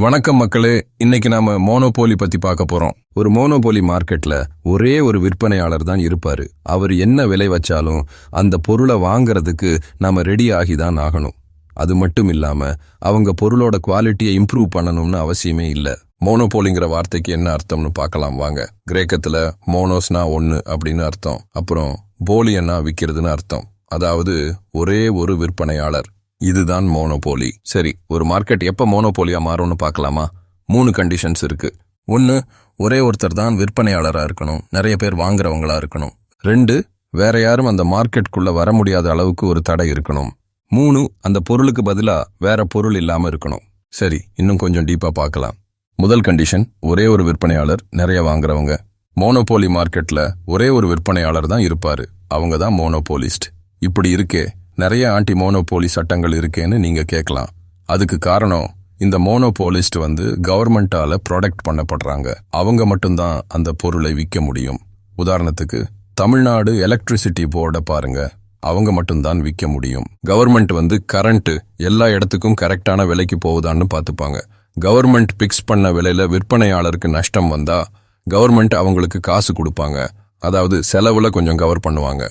வணக்கம் மக்களே இன்னைக்கு நாம மோனோபோலி பத்தி பார்க்க போறோம். ஒரு மோனோபோலி மார்க்கெட்ல ஒரே ஒரு விற்பனையாளர் தான் இருப்பாரு. அவர் என்ன விலை வச்சாலும் அந்த பொருளை வாங்குறதுக்கு நாம ரெடி ஆகி தான் ஆகணும். அது மட்டும் இல்லாம அவங்க பொருளோட குவாலிட்டியை இம்ப்ரூவ் பண்ணணும்னு அவசியமே இல்ல. மோனோபோலிங்கிற வார்த்தைக்கு என்ன அர்த்தம்னு பார்க்கலாம் வாங்க. கிரேக்கத்துல மோனோஸ்னா ஒன்னு அப்படின்னு அர்த்தம். அப்புறம் போலியன்னா விக்கிறதுன்னு அர்த்தம். அதாவது ஒரே ஒரு விற்பனையாளர். இதுதான் மோனோபோலி. சரி ஒரு மார்க்கெட் எப்போ மோனோபோலியா மாறும்னு பார்க்கலாமா? மூணு கண்டிஷன்ஸ் இருக்கு. ஒன்னு ஒரே ஒருத்தர் தான் விற்பனையாளராக இருக்கணும். நிறைய பேர் வாங்குறவங்களா இருக்கணும். ரெண்டு வேற யாரும் அந்த மார்க்கெட்டுக்குள்ள வர முடியாத அளவுக்கு ஒரு தடை இருக்கணும். மூணு அந்த பொருளுக்கு பதிலா வேற பொருள் இல்லாமல் இருக்கணும். சரி இன்னும் கொஞ்சம் டீப்பா பார்க்கலாம். முதல் கண்டிஷன் ஒரே ஒரு விற்பனையாளர் நிறைய வாங்குறவங்க. மோனோபோலி மார்க்கெட்ல ஒரே ஒரு விற்பனையாளர் தான் இருப்பார். அவங்க தான் மோனோபோலிஸ்ட். இப்படி இருக்கே நிறைய ஆன்டி மோனோபோலி சட்டங்கள் இருக்கேன்னு நீங்க கேட்கலாம் அதுக்கு காரணம் இந்த மோனோபோலிஸ்ட் வந்து கவர்மெண்டால ப்ரொடெக்ட் பண்ணப்படுறாங்க. அவங்க மட்டும்தான் அந்த பொருளை விற்க முடியும். உதாரணத்துக்கு தமிழ்நாடு எலக்ட்ரிசிட்டி போர்டை பாருங்க. அவங்க மட்டும்தான் விற்க முடியும். கவர்மெண்ட் வந்து கரண்ட் எல்லா இடத்துக்கும் கரெக்டான விலைக்கு போகுதான்னு பார்த்துப்பாங்க. கவர்மெண்ட் பிக்ஸ் பண்ண விலையில விற்பனையாளருக்கு நஷ்டம் வந்தா கவர்மெண்ட் அவங்களுக்கு காசு கொடுப்பாங்க. அதாவது செலவுல கொஞ்சம் கவர் பண்ணுவாங்க.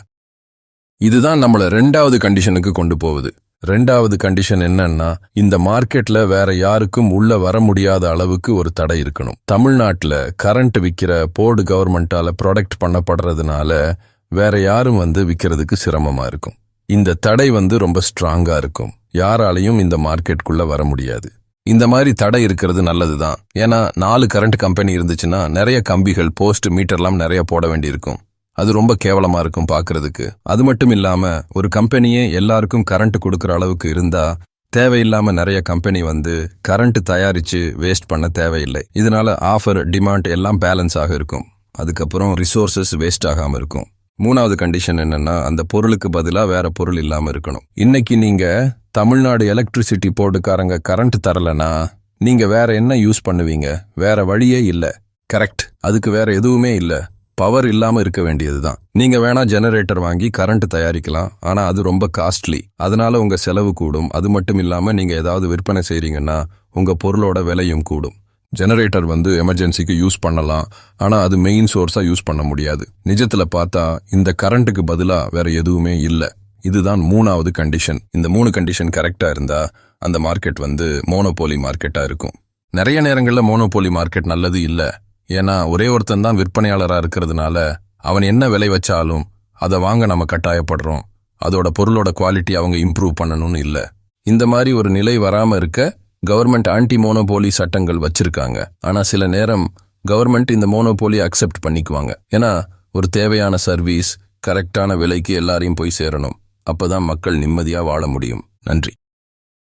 இதுதான் நம்மளை ரெண்டாவது கண்டிஷனுக்கு கொண்டு போகுது. ரெண்டாவது கண்டிஷன் என்னன்னா இந்த மார்க்கெட்ல வேற யாருக்கும் உள்ள வர முடியாத அளவுக்கு ஒரு தடை இருக்கணும். தமிழ்நாட்டில் கரண்ட் விற்கிற போர்டு கவர்மெண்டால ப்ரொடக்ட் பண்ணப்படுறதுனால வேற யாரும் வந்து விற்கிறதுக்கு சிரமமா இருக்கும். இந்த தடை வந்து ரொம்ப ஸ்ட்ராங்கா இருக்கும். யாராலையும் இந்த மார்க்கெட்குள்ள வர முடியாது. இந்த மாதிரி தடை இருக்கிறது நல்லதுதான். ஏன்னா நாலு கரண்ட் கம்பெனி இருந்துச்சுன்னா நிறைய கம்பிகள் போஸ்ட் மீட்டர்லாம் நிறைய போட வேண்டியிருக்கும். அது ரொம்ப கேவலமா இருக்கும் பாக்குறதுக்கு. அது மட்டும் இல்லாம ஒரு கம்பெனியே எல்லாருக்கும் கரண்ட் கொடுக்கற அளவுக்கு இருந்தா தேவையில்லாம நிறைய கம்பெனி வந்து கரண்ட் தயாரிச்சு வேஸ்ட் பண்ண தேவையில்லை. இதனால ஆஃபர் டிமாண்ட் எல்லாம் பேலன்ஸ் ஆக இருக்கும். அதுக்கப்புறம் ரிசோர்சஸ் வேஸ்ட் ஆகாம இருக்கும். மூணாவது கண்டிஷன் என்னன்னா அந்த பொருளுக்கு பதிலா வேற பொருள் இல்லாம இருக்கணும். இன்னைக்கு நீங்க தமிழ்நாடு எலக்ட்ரிசிட்டி போர்டுக்காரங்க கரண்ட் தரலனா நீங்க வேற என்ன யூஸ் பண்ணுவீங்க? வேற வழியே இல்லை. கரெக்ட் அதுக்கு வேற எதுவுமே இல்லை. பவர் இல்லாம இருக்க வேண்டியது தான் நீங்க வேணா ஜெனரேட்டர் வாங்கி கரண்ட் தயாரிக்கலாம். ஆனா அது ரொம்ப காஸ்ட்லி அதனால உங்க செலவு கூடும். அது மட்டும் இல்லாம நீங்க ஏதாவது விற்பனை செய்றீங்கன்னா உங்க பொருளோட விலையும் கூடும். ஜெனரேட்டர் வந்து எமர்ஜென்சிக்கு யூஸ் பண்ணலாம். ஆனால் அது மெயின் சோர்ஸாக யூஸ் பண்ண முடியாது. நிஜத்தில் பார்த்தா இந்த கரண்ட்டுக்கு பதிலாக வேற எதுவுமே இல்லை. இதுதான் மூணாவது கண்டிஷன் இந்த மூணு கண்டிஷன் கரெக்டாக இருந்தால் அந்த மார்க்கெட் வந்து மோனோபோலி மார்க்கெட்டாக இருக்கும். நிறைய நேரங்களில் மோனோபோலி மார்க்கெட் நல்லது இல்லை. ஏன்னா ஒரே ஒருத்தன் தான் விற்பனையாளராக இருக்கிறதுனால அவன் என்ன விலை வச்சாலும் அதை வாங்க நம்ம கட்டாயப்படுறோம். அதோட பொருளோட குவாலிட்டி அவங்க இம்ப்ரூவ் பண்ணணும்னு இல்ல. இந்த மாதிரி ஒரு நிலை வராம இருக்க கவர்மெண்ட் ஆன்டி மோனோபோலி சட்டங்கள் வச்சிருக்காங்க. ஆனா சில நேரம் கவர்மெண்ட் இந்த மோனோபோலி அக்செப்ட் பண்ணிக்குவாங்க. ஏன்னா ஒரு தேவையான சர்வீஸ் கரெக்டான விலைக்கு எல்லாரையும் போய் சேரணும். அப்போதான் மக்கள் நிம்மதியா வாழ முடியும். நன்றி.